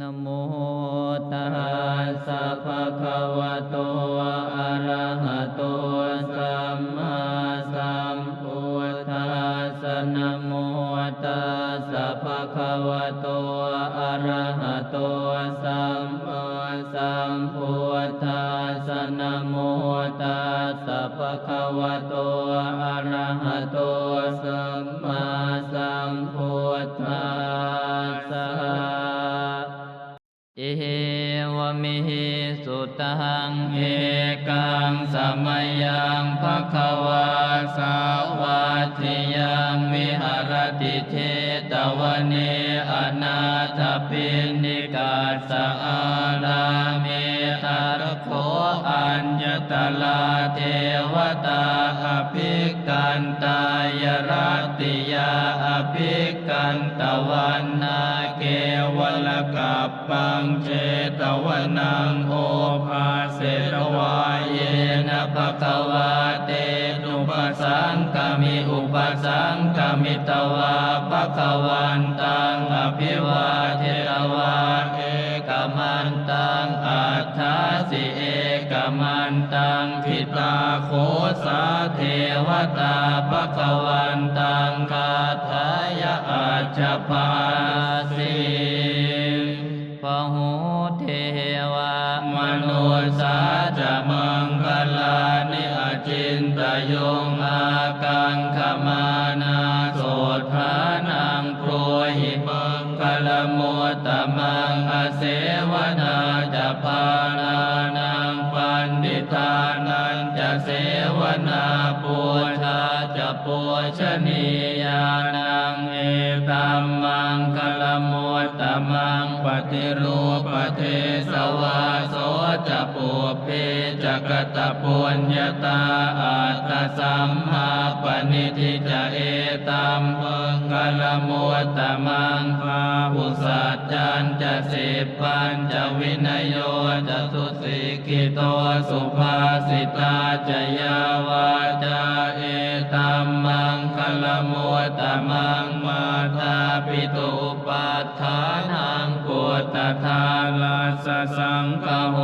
นโมตัสสะภะคะวะโต อะระหะโต สัมมาสัมพุทธัสสะนโมตัสสะภะคะวะโต อะระหะโต สัมมาสัมพุทธัสสะนโมตัสสะภะคะวะโต อะระหะโต สุตังเอกังสมัยังภะคะวาสาวาทิยังวิหารติเทตวเนอนาถปิณิกาสอาราเมตารโคอัญญตลาเทวตาอภิกันตายรติยาอภิกันตวันนา กับปังเจตวนังโอภาเสตวายเยนะภะคะวาเตนุปสังกามิอุปสังกามิตวาภะคะวันตังอภิวาเทรวาเอกมันตังอัฏฐาสิเอกมันตังพิตาโคสาเทวตาภะคะวันตังคาถายะอาจจปาสิ พหูเทวามนุสาจะมังคลานิอจินตยง ติรูปเทสวาโสจะปูเพจกตปุญญาตาอัตตสัมมาปณิทิจะเอตัมมังคลมุตตมังพาหุสัจจันจะสิปัญจะวินยโยจะสุสิกิโตสุภาสิตาจะยาวาจาเอตัมมังคลมุตตมังมาตาปิตุปัฏฐาน ตทาลาสสังคโห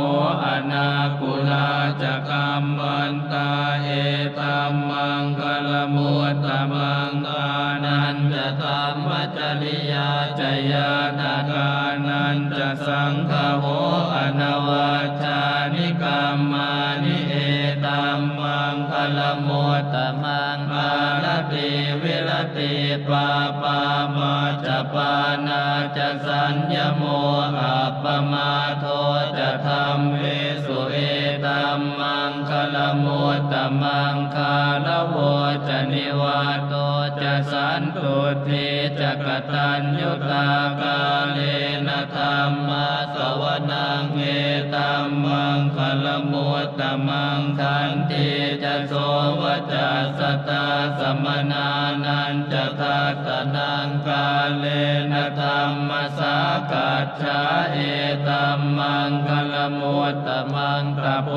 อนาคุลาจกัมมันตาเอตัมมังคลมุตตมังอานันจะธรรมจริยาจยาตากานันจะสังคโหอนวัชชานิกรรมานิเอตัมมังคลมุตตมัง ปานาจะสัญญโมอัปปมาโทจะธรรมเวสุเอตัมมังคลมุตตมังคาลโวจะนิวาโตจะสันตุทิจะกตัญญุตา ติจะโสวจัสตาสมนานันจะทักตนังกาเลนะธรรมสากัจฉาเอตัมมังคล มุตตมังตะโพ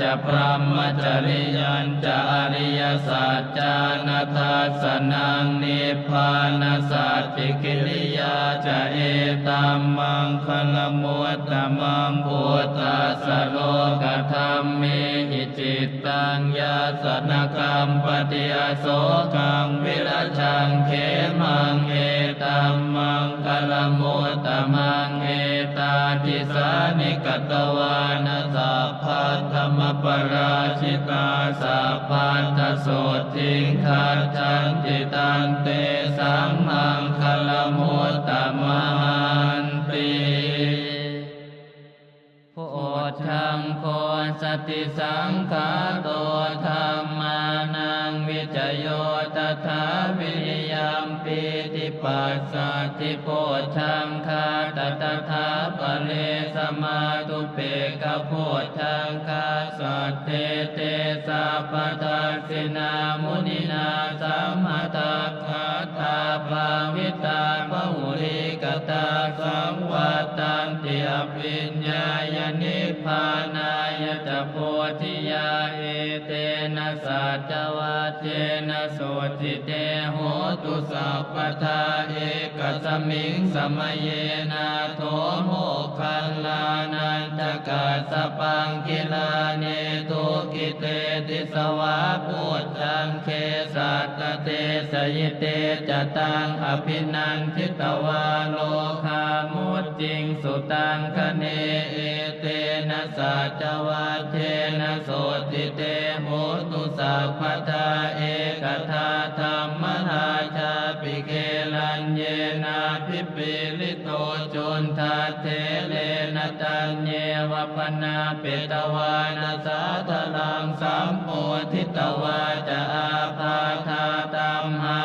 จะพรหมจริยันจะอริยสัจจานาทัสนังนิพพานสัจจิกิริยาจะเอตัมมังคลมุตตมังพุทธัสโลกธรรมเมหิจิตตังยาสนกรรมปฏิอโศกังวิรัชังเขมังเอตัมมังคลมุตตมังเอ สานิกตวานาสัพพธรรมปราชิตาสัพพทโสทิงคัจฉันติตันเตสังมังคลมุตตมันติโพชังโพสติสังขาโตธรรมานังวิจโยตถาวิริย ปัสสติโพชังคาตตถาปะเลสมาตุเปกโพชังคาสัตเตเตสัพทัสสินามุนินาสัมมาตัคาตาภาวิตาภหุริกตาสังวัตันติอภิญญายนิพานายจะโพธิยาเอเตนะสัจวัเจนะโสติเต สัพพทาเอกสมิงสมเยนาโทโมคันลานันจกาสปังกิลาเนตุกิเตติสวาพุทธังเคสัตเตสยิเตจตังอภินันทิตวาโลคามุตจิงสุตังคเนเอเตนะสัจวัเทนะโสติเตโหตุสัพพทา นตัญเยวปนาเปตวานาสาทลังสัมโพธิตวาจะอาภาธาตัมหา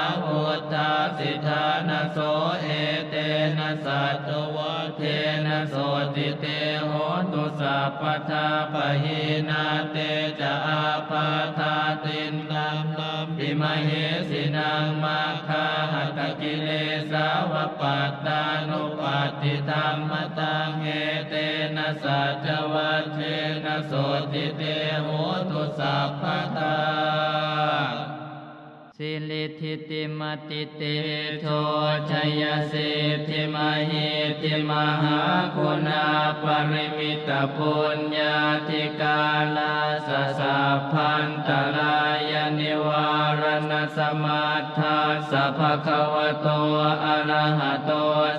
สิทานะโสเอเตนะสัจวัตเทนะโสติเตโหตุสัพพทาปะหินาเตจะอาภาธาตินนัมนัมปิมเหสินังมาคาหัตกิเลสาวปัตตานุปัตติธรรมตังเอเตนะสัจวัเทนะโสติเตโหตุสัพพทา สิลิธิติมติเตโชชัยเสธิมหิติมหาคุณาปริมิตปุญญาธิกาลาสสะพันตรายนิวารณสมาทาสัพพะวะโตอะระหะโต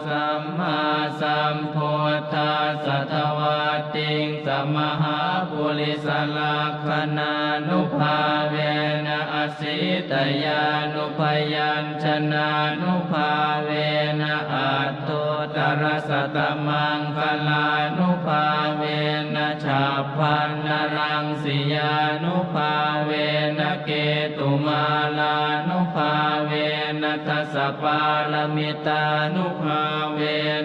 สัมมาสัมพุทธัสสะทวาติงสมมหาปุริสลักขณานุภาเว สิตยานุพยัญชนะนุภาเวนะอัตโตตรสตมังคลานุภาเวนะชาพันนรังสิยานุภาเวนะเกตุมาลา ปารมิตานุภาเว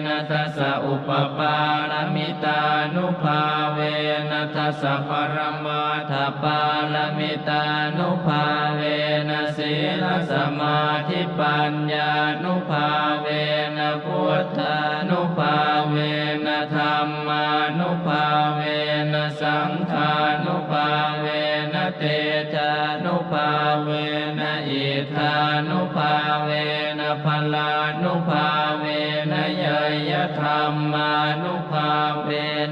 นะทัสสะอุปปารมิตานุภาเวนะทัสสะปรมาทปารมิตานุภาเวนะสีลสมาธิปัญญานุภาเว เวนะอิทานุภาเวนะพลานุภาเวนะยยธรรมานุภาเว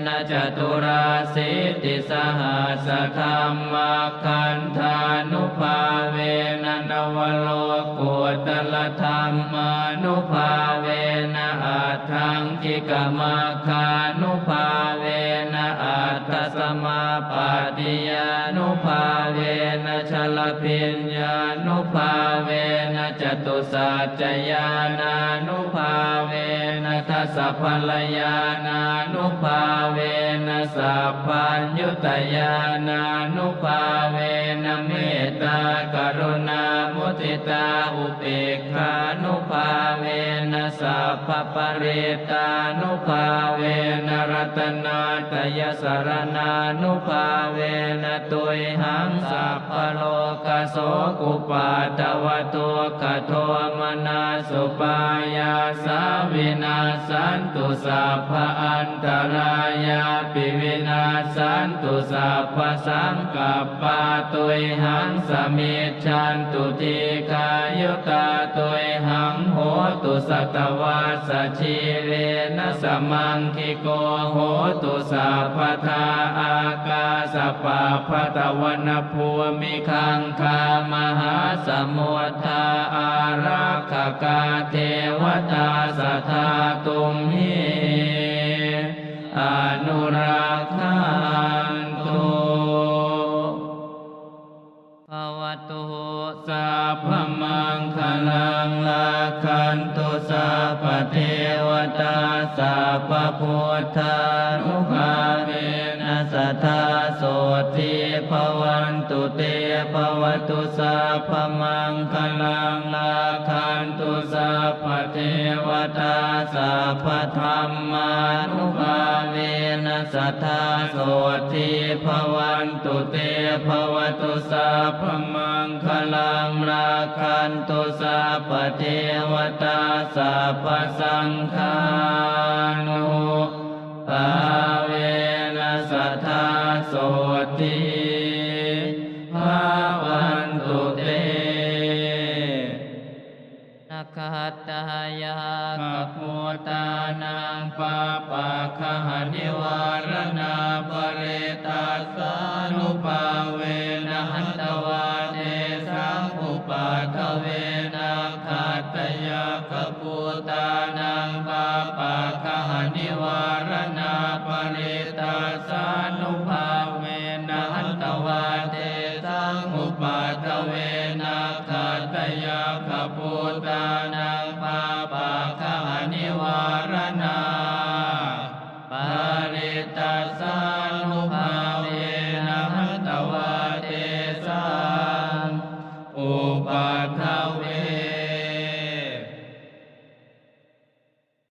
นะจตุราสิติสหัสธรรมาคันธานุภาเวนะนวโลกุตลธรรมานุภาเวนะอัตถังกิกมาคานุภาเวนะอัตตสมาปาติยานุ เวนะชลพิญญานุภาเวนะจตุสัจจญานานุภาเว สสะพลยานานุภาเวนะสัพพัญญุตยานานุภาเวนะเมตตากรุณามุทิตาอุเบกขานุภาเวนะสัพพปริตานุภาเวนะรัตนาตยสรณานุภาเวนะตุยหังสัพพโลกโสกุปาตวะตัวกโทมนาสุปายาสาวินาสสันตุสัพพอันตรายาปิวินาสันตุสัพพสังกัปปาตุยหังสมิจฉันตุทีกายุตาตุยหังโหตุสัตวาสชีเวนะสมังคิโกโหตุสัพพทาอากาสปะพตะวันภูมิคังคามหาสมุทาอารักขกาเทวตาสัทธาตุ นตุสาปเทวตาสาปพุทธานุภาเวนัสทธาโสติภวันตุเตภวตุสาพมังคลังลาคันตุสาปเทวตาสาปธรรมานุภาเว สทธาโสติภวันตุเตภวตุสัพพมังคลังราคันตุสัพพเทวตาสัพพสังฆานุภาเวนัสทธาโสติภาวันตุเตนาคาตายากัพุตานังปาปาคหานิวารณาปริ ตาสานุปาเวนะหัตวาเตสังอุปาทเวนะขาตยาคปูตานังปาปะคหนิวารณาปริตาสานุปาเวนะหัตวาเตสังอุปาทเวนะขาตยาคปูตาน